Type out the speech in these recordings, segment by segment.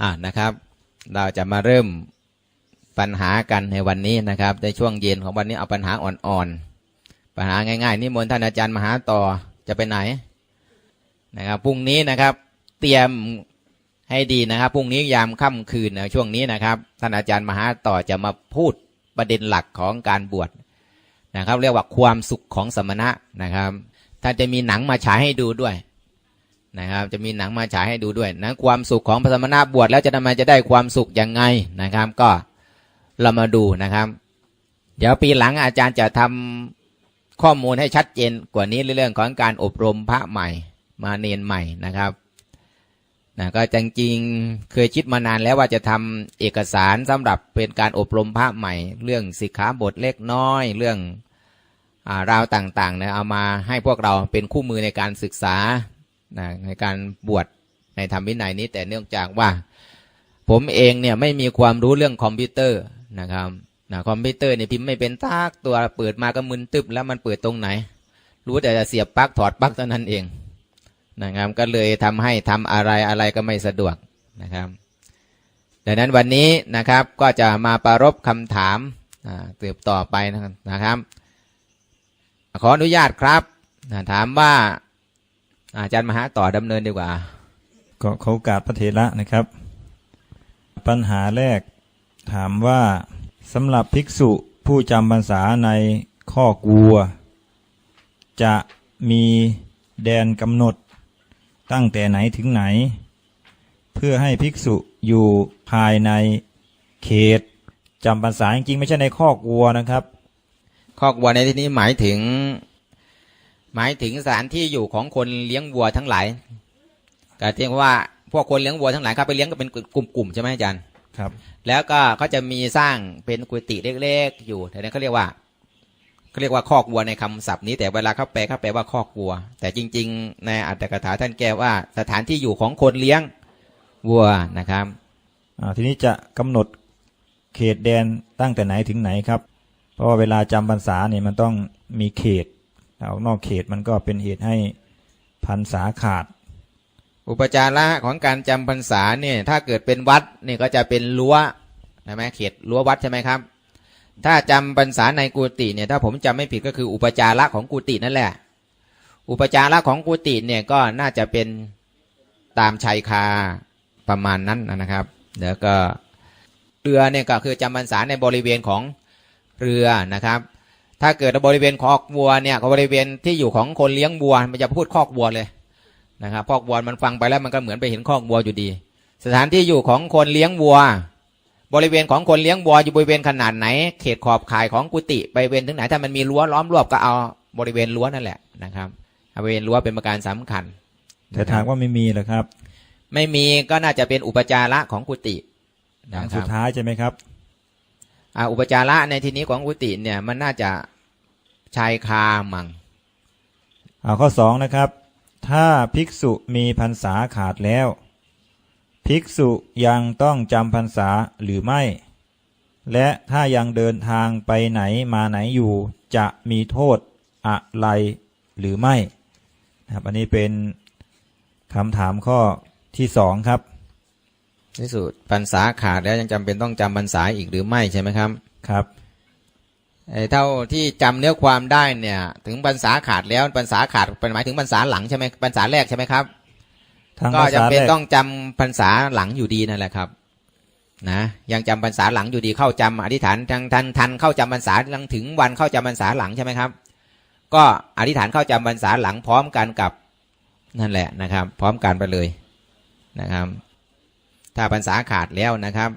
อ่านะครับ เราจะมาเริ่มปัญหากันในวันนี้นะครับ ในช่วงเย็นของวันนี้เอาปัญหาอ่อนๆ ปัญหาง่ายๆนิมนต์ท่านอาจารย์มหาต่อจะไปไหนนะครับพรุ่งนี้นะครับ เตรียมให้ดีนะครับพรุ่งนี้ยามค่ำคืนนะช่วงนี้นะครับ ท่านอาจารย์มหาต่อจะมาพูดประเด็นหลักของการบวชนะครับ เรียกว่าความสุขของสมณะนะครับท่านจะมีหนังมาฉายให้ดูด้วย นะครับ จะมีหนังมาฉายให้ดูด้วยนะความสุขของพระสมณะบวชแล้วจะทำไมจะได้ความสุขยังไงนะครับ ก็เรามาดูนะครับ เดี๋ยวปีหลังอาจารย์จะทำข้อมูลให้ชัดเจนกว่านี้เรื่องของการอบรมพระใหม่ มาเนียนใหม่นะครับนะก็จริงๆเคยคิดมานานแล้วว่าจะทำเอกสารสำหรับเป็นการอบรมพระใหม่ เรื่องสิกขาบทเล็กน้อย เรื่องอาราวต่างๆนะเอามาให้พวกเราเป็นคู่มือในการศึกษา นะในการบวชในธรรมวินัยนี้ แต่เนื่องจากว่า ผมเองเนี่ยไม่มีความรู้เรื่องคอมพิวเตอร์นะครับนะคอมพิวเตอร์เนี่ยพิมพ์ไม่เป็นตากตัวเปิดมาก็มึนตึบแล้วมันเปิดตรงไหน รู้แต่จะเสียบปลั๊กถอดปลั๊กเท่านั้นเองนะครับก็เลยทำให้ทำอะไรอะไรก็ไม่สะดวกนะครับดังนั้นวันนี้นะครับก็จะมาประรบคำถามเติบต่อไปนะครับ ขออนุญาตครับ ถามว่า อาจารย์มหาต่อดำเนินดีกว่า ก็เขากาสพระเถระนะครับ ปัญหาแรกถามว่าสำหรับภิกษุผู้จำพรรษาในข้อกลัว จะมีแดนกำหนดตั้งแต่ไหนถึงไหน เพื่อให้ภิกษุอยู่ภายในเขตจำพรรษาจริงๆไม่ใช่ในข้อกลัวนะครับคอกวัวในที่นี้หมายถึง หมายถึงสถานที่อยู่ของคนเลี้ยงวัวทั้งหลายก็เรียกว่าพวกคนเลี้ยงวัวทั้งหลายเขาไปเลี้ยงก็เป็นกลุ่มๆใช่ไหมอาจารย์ครับ แล้วก็เขาจะมีสร้างเป็นกุฏิเล็กๆอยู่แต่นั้นเขาเรียกว่าเขาเรียกว่าคอกวัวในคำศัพท์นี้แต่เวลาเขาแปลเขาแปลว่าคอกวัว แต่จริง ๆ ในอัตถกถาท่านแก้ว่าสถานที่อยู่ของคนเลี้ยงวัวนะครับอ่าทีนี้จะกำหนดเขตแดนตั้งแต่ไหนถึงไหนครับ เพราะว่าเวลาจำพรรษาเนี่ยมันต้องมีเขต เอานอกเขตมันก็เป็นเหตุให้พรรษาขาด อุปจาระของการจำพรรษาเนี่ยถ้าเกิดเป็นวัดเนี่ยก็จะเป็นรั้วใช่ไหมเขตรั้ววัดใช่ไหมครับ ถ้าจำพรรษาในกุฏิเนี่ยถ้าผมจำไม่ผิดก็คืออุปจาระของกุฏินั่นแหละ อุปจาระของกุฏิเนี่ยก็น่าจะเป็นตามชายคาประมาณนั้นนะครับเดี๋ยวก็เรือเนี่ยก็คือจำพรรษาในบริเวณของเรือนะครับ ถ้าเกิดบริเวณคอกวัวเนี่ยบริเวณที่อยู่ของคนเลี้ยงวัวมันจะพูดคอกวัวเลยนะครับคอกวัวมันฟังไปแล้วมันก็เหมือนไปเห็นคอกวัวอยู่ดี สถานที่อยู่ของคนเลี้ยงวัว บริเวณของคนเลี้ยงวัวอยู่บริเวณขนาดไหน เขตขอบข่ายของกุฏิบริเวณถึงไหนถ้ามันมีรั้วล้อมรอบก็เอาบริเวณรั้วนั่นแหละนะครับบริเวณรั้วเป็นประการสำคัญ แต่ถามว่าไม่มีเหรอครับ ไม่มีก็น่าจะเป็นอุปจาระของกุฏิอย่านะงคสุรัดบท้ายใช่ไหมครับอ่าอุปจาระในที่นี้ของกุฏิเนี่ยมันน่าจะ ชายคามังเอาข้อสองนะครับ ถ้าภิกษุมีพรรษาขาดแล้ว ภิกษุยังต้องจำพรรษาหรือไม่ และถ้ายังเดินทางไปไหนมาไหนอยู่จะมีโทษอะไรหรือไม่นะครับอันนี้เป็นคำถามข้อที่สองครับที่สุดพรรษาขาดแล้วยังจำเป็นต้องจำพรรษาอีกหรือไม่ใช่ไหมครับ ครับไอ้ เท่าที่จำเนื้อความได้เนี่ย ถึงพรรษาขาดแล้วพรรษาขาดเป็นหมายถึงพรรษาหลังใช่ไหมพรรษาแรกใช่ไหมครับทางก็ภาจำษาเป็นแรกต้องจำพรรษาหลังอยู่ดีนั่นแหละครับนะยังจำพรรษาหลังอยู่ดีเข้าจำอธิษฐานทันทันทันเข้าจำพรรษาหลังถึงวันเข้าจำพรรษาหลังใช่ไหมครับ ก็อธิษฐานเข้าจำพรรษาหลังพร้อมกันกับนั่นแหละนะครับ พร้อมกันไปเลยนะครับ ถ้าพรรษาขาดแล้วนะครับ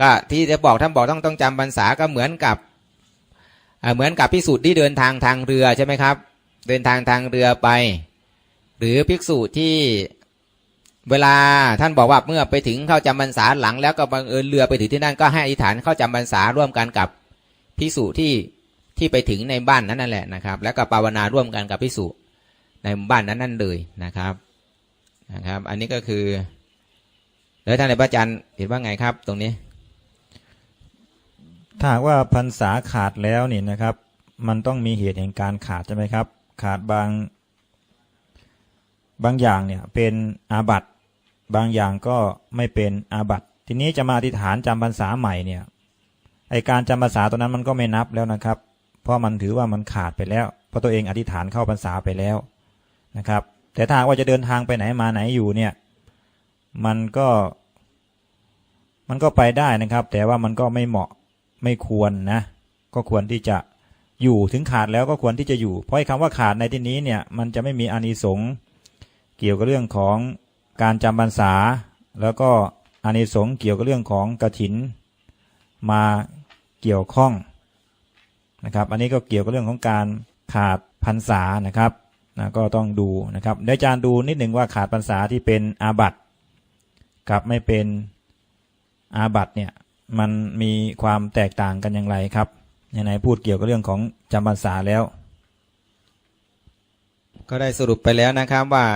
ก็ที่จะบอกท่านบอกต้องต้องจำพรรษาก็เหมือนกับ เหมือนกับพิสูจน์ที่เดินทางทางเรือใช่ไหมครับ เดินทางทางเรือไป หรือภิกษุที่เวลาท่านบอกว่าเมื่อไปถึงเข้าจำพรรษาหลัง แล้วก็บังเอิญเรือไปถึงที่นั่นก็ให้อธิษฐานเข้าจำพรรษาร่วมกันกับภิกษุที่ที่ไปถึงในบ้านนั้นนั่นแหละนะครับ แล้วก็ภาวนาร่วมกันกับภิกษุในบ้านนั้นนั่นเลยนะครับนะครับ อันนี้ก็คือแล้วท่านในพระอาจารย์เห็นว่าไงครับ ตรงนี้ ถ้าว่าพรรษาขาดแล้วนี่นะครับ มันต้องมีเหตุแห่งการขาดใช่ไหมครับ ขาดบาง บางอย่างเนี่ยเป็นอาบัตบางอย่างก็ไม่เป็นอาบัตทีนี้จะมาอธิษฐานจำพรรษาใหม่เนี่ยไอการจำพรรษาตัวนั้นมันก็ไม่นับแล้วนะครับ เพราะมันถือว่ามันขาดไปแล้ว เพราะตัวเองอธิษฐานเข้าพรรษาไปแล้วนะครับ แต่ถ้าว่าจะเดินทางไปไหนมาไหนอยู่เนี่ย มันก็ มันก็ไปได้นะครับ แต่ว่ามันก็ไม่เหมาะ ไม่ควรนะ ก็ควรที่จะอยู่ถึงขาดแล้วก็ควรที่จะอยู่ เพราะไอ้คำว่าขาดในที่นี้เนี่ยมันจะไม่มีอานิสงส์เกี่ยวกับเรื่องของการจำพรรษา แล้วก็อานิสงส์เกี่ยวกับเรื่องของกระถิน มาเกี่ยวข้องนะครับ อันนี้ก็เกี่ยวกับเรื่องของการขาดพรรษานะครับนะก็ต้องดูนะครับเดี๋ยวอาจารย์ดูนิดหนึ่งว่าขาดพรรษาที่เป็นอาบัตกับไม่เป็นอาบัตเนี่ย มันมีความแตกต่างกันอย่างไรครับยังไงพูดเกี่ยวกับเรื่องของจำพรรษาแล้ว ก็ได้สรุปไปแล้วนะครับว่า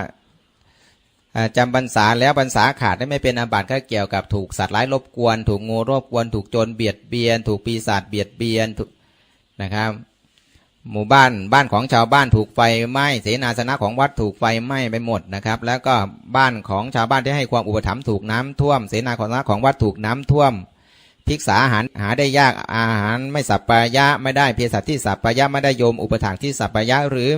จำพรรษาแล้วพรรษาขาดได้ไม่เป็นอาบัติก็เกี่ยวกับถูกสัตว์ร้ายรบกวน ถูกงูรบกวนถูกโจรเบียดเบียน ถูกปีศาจเบียดเบียนนะครับ หมู่บ้านบ้านของชาวบ้านถูกไฟไหม้เสนาสนะของวัดถูกไฟไหม้ไปหมดนะครับ แล้วก็บ้านของชาวบ้านที่ให้ความอุปถัมภ์ถูกน้ำท่วม เสนาสนะของวัดถูกน้ำท่วม พิกษาอาหารหาได้ยากอาหารไม่สัปปายะไม่ได้เภสัชที่สัปปายะไม่ได้โยมอุปถากที่สัปปายะหรือ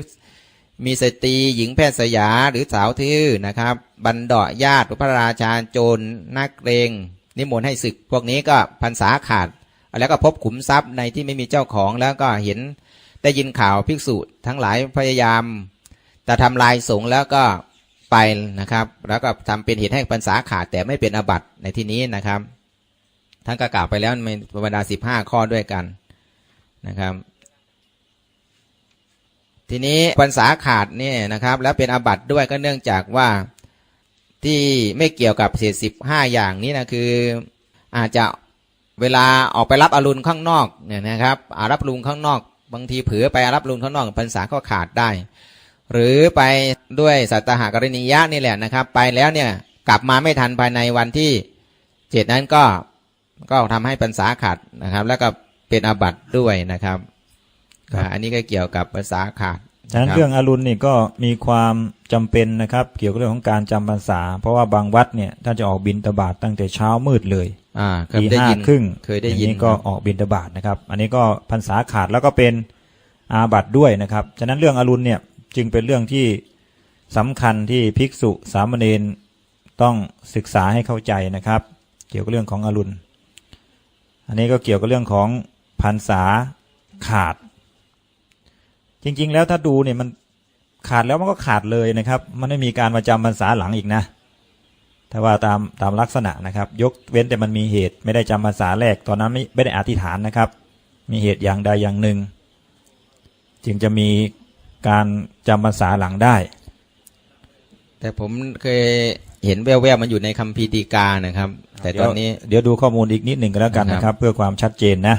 มีสตรีหญิงแพทย์สยาหรือสาวทื่อนะครับบันดาญาติพระราชาโจรนักเรงนิมนต์ให้ศึก พวกนี้ก็พรรษาขาด แล้วก็พบขุมทรัพย์ในที่ไม่มีเจ้าของแล้วก็เห็นได้ยินข่าวภิกษุทั้งหลายพยายามจะทำลายสงฆ์แล้วก็ไปนะครับ แล้วก็ทำเป็นเหตุให้พรรษาขาดแต่ไม่เป็นอบัตในที่นี้นะครับ ท่านก็กล่าวไปแล้วในบรรดาสิบห้าข้อด้วยกันนะครับ ทีนี้พรรษาขาดเนี่ยนะครับ แล้วเป็นอาบัติด้วยก็เนื่องจากว่าที่ไม่เกี่ยวกับเศษสิบห้าอย่างนี้นะคืออาจจะเวลาออกไปรับอรุณข้างนอกเนี่ยนะครับอารับอรุณข้างนอก บางทีเผือไปอารับอรุณข้างนอกพรรษาก็ขาดได้ หรือไปด้วยสัตหากรณียะนี่แหละนะครับ ไปแล้วเนี่ยกลับมาไม่ทันภายในวันที่เจ็ดนั้นก็ ก็ทำให้พรรษาขาดนะครับ แล้วก็เป็นอาบัติด้วยนะครับครับอ่าอันนี้ก็เกี่ยวกับภาษาขาดฉะนั้นครับเรื่องอรุณนี่ก็มีความจำเป็นนะครับ เกี่ยวกับเรื่องของการจำพรรษา เพราะว่าบางวัดเนี่ยถ้าจะออกบินตบาทตั้งแต่เช้ามืดเลยอ่าเคยตีได้ห้ายินครึ่งเคยได้ยินอางก็ออกบินตบาทนะครับ อันนี้ก็พรรษาขาดแล้วก็เป็นอาบัติด้วยนะครับฉะนั้นเรื่องอรุณเนี่ยจึงเป็นเรื่องที่สำคัญที่ภิกษุสามเณรต้องศึกษาให้เข้าใจนะครับ เกี่ยวกับเรื่องของอรุณ อันนี้ก็เกี่ยวกับเรื่องของพรรษาขาด จริง ๆ แล้วถ้าดูเนี่ยมันขาดแล้วมันก็ขาดเลยนะครับ มันไม่มีการมาจำพรรษาหลังอีกนะถ้าว่าตามตามลักษณะนะครับ ยกเว้นแต่มันมีเหตุไม่ได้จำภาษาแรกตอนนั้นไม่ไม่ได้อธิษฐานนะครับ มีเหตุอย่างใดอย่างหนึ่ง จึงจะมีการจำภาษาหลังได้ แต่ผมเคย เห็นแววๆมันอยู่ในคัมภีร์ดีกานะครับ แต่ตอนนี้เดี๋ยวเดี๋ยวดูข้อมูลอีกนิดหนึ่งก็แล้วกันนะนะคครับรับ เพื่อความชัดเจนนะ